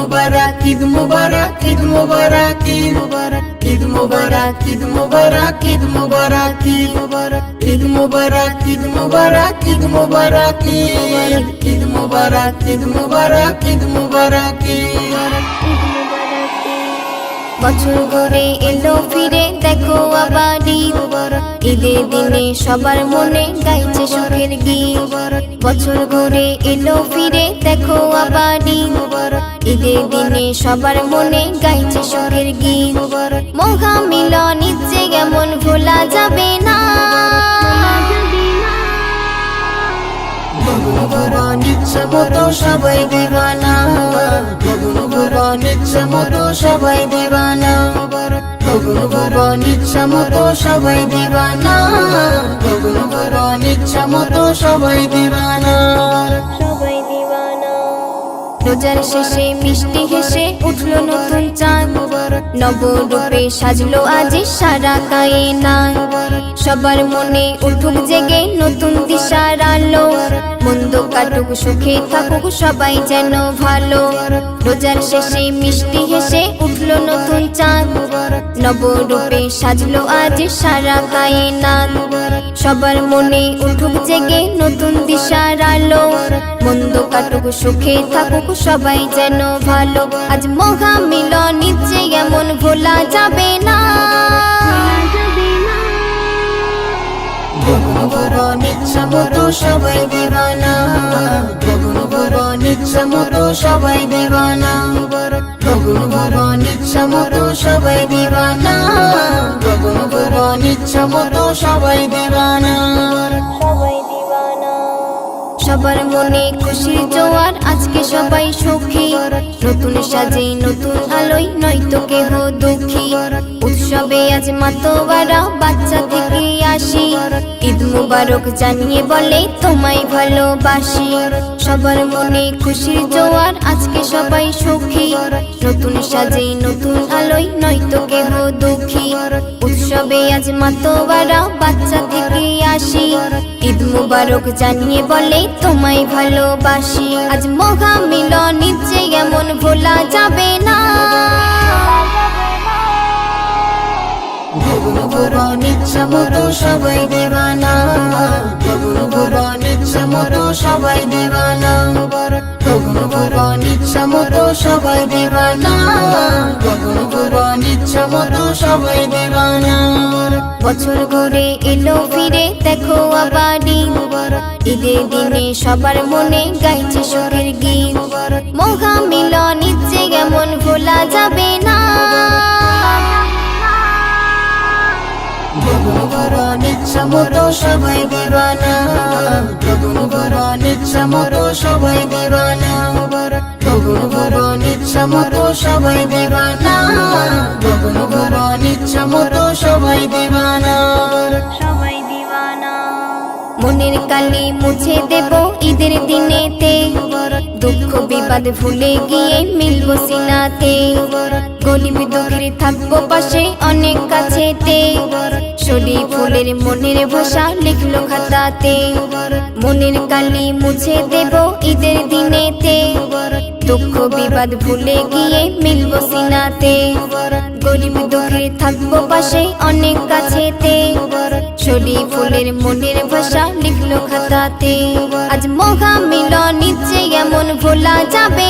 মুবারক ঈদ মুবারক ঈদ মুবারক ঈদ মুবারক ঈদ মুবারক ঈদ মুবারক ঈদ মুবারক ঈদ মুবারক ঈদ মুবারক ঈদ মুবারক ঈদ মুবারক ঈদ মুবারক ঈদ মুবারক ঈদ মুবারক বছর ঘুরে এলো ফিরে দেখো আবার ঈদ ঈদের দিনে সবার মনে গাইছে সুখের গীত বছর ঘুরে এলো ফিরে দেখো আবার ঈদের দিনে সবার মনে গাইছে সুখের গীত। মহা মিলন ইচ্ছে এমন ভোলা যাবে না। মতো মতো সবাই দিবানা। রোজার শেষে মিষ্টি হেসে উঠল নতুন চাঁদ। নবরূপে সাজলো আজ সারা কায়না। সবার মনে উঠুক জেগে নতুন দিশার আলো। মন্দ কাটুক সুখে থাকুক সবাই যেন ভালো। রোজার শেষে মিষ্টি হেসে উঠল নতুন চাঁদ। নবরূপে সাজলো আজ সারা কায়না। সবার মনে উঠুক জেগে নতুন দিশার আলো। মন্দ কাটুক, সুখে থাকুক সবাই যেন ভালো। আজ মহা মিলন ইচ্ছে এমন ভোলা যাবে না। সবাই দিবানা। মতো সবাই দিবানা। মতো সবাই দিবানা। ইচ্ছে মতো সবাই দিবানা। সবার মনে খুশির জোয়ার আজকে সবাই সুখী। নতুন সাজে নতুন আলোয় নয়তো কেহ দুঃখী। উৎসবে আজ মাতোবারা বাচ্চা থেকে আসি। ঈদ মুবারক জানিয়ে বলে তোমায় ভালোবাসি। সবার মনে খুশির জোয়ার আজকে সবাই সুখী। নতুন সাজে নতুন আলোয় নয়তো কেহ দুঃখী। উৎসবে আজ মাতোবারা বাচ্চা থেকে আসি। ঈদ মুবারক জানিয়ে বলে, তোমায় ভালোবাসি। আজ মহা মিলন ইচ্ছে এমন ভোলা যাবে না। সবাই দিবানা সবাই দিবানা সবাই দিবানা সবাই দিবানা বছর ঘুরে এলো ফিরে দেখো আবার ঈদ। ঈদের দিনে সবার মনে গাইছে সুখের গীত। মহা মিলন ইচ্ছে এমন ভোলা যাবে না। ভগবান ইচ্ছে মতো সবাই বরানা গগুন বরণ। সমর সবাই বরানা গগুন বরণ সমর সবাই সমর সবাই মনের কালে মুছে দেব ঈদের দিনেতে। দুঃখ বিপদ ভুলে গিয়ে মিলব সিনাতে। গরিব দুঃখের থাকব পাশে অনেক কাছেতে শরী ফুলের মনের ভাষা লিখলো খাতাতে। মনের কালি মুছে দেব ঈদের দিনেতে। দুঃখ বিবাদ ভুলে গিয়ে মিলবো সিনাতে। গরিব দুঃখের থাকব পাশে অনেক কাছেতে শরী ফুলের মনের ভাষা লিখলো খাতাতে। আজ মহা মিলন ইচ্ছে এমন ভোলা যাবে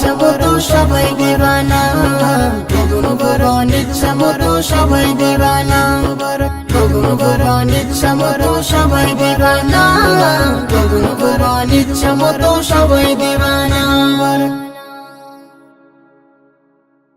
সমরো সবাই দেবানা। গরণিত সমরো সবাই দেবানা। গরণিত সমরো সবাই দেবানা। গরণিত সমরো সবাই দেবানা।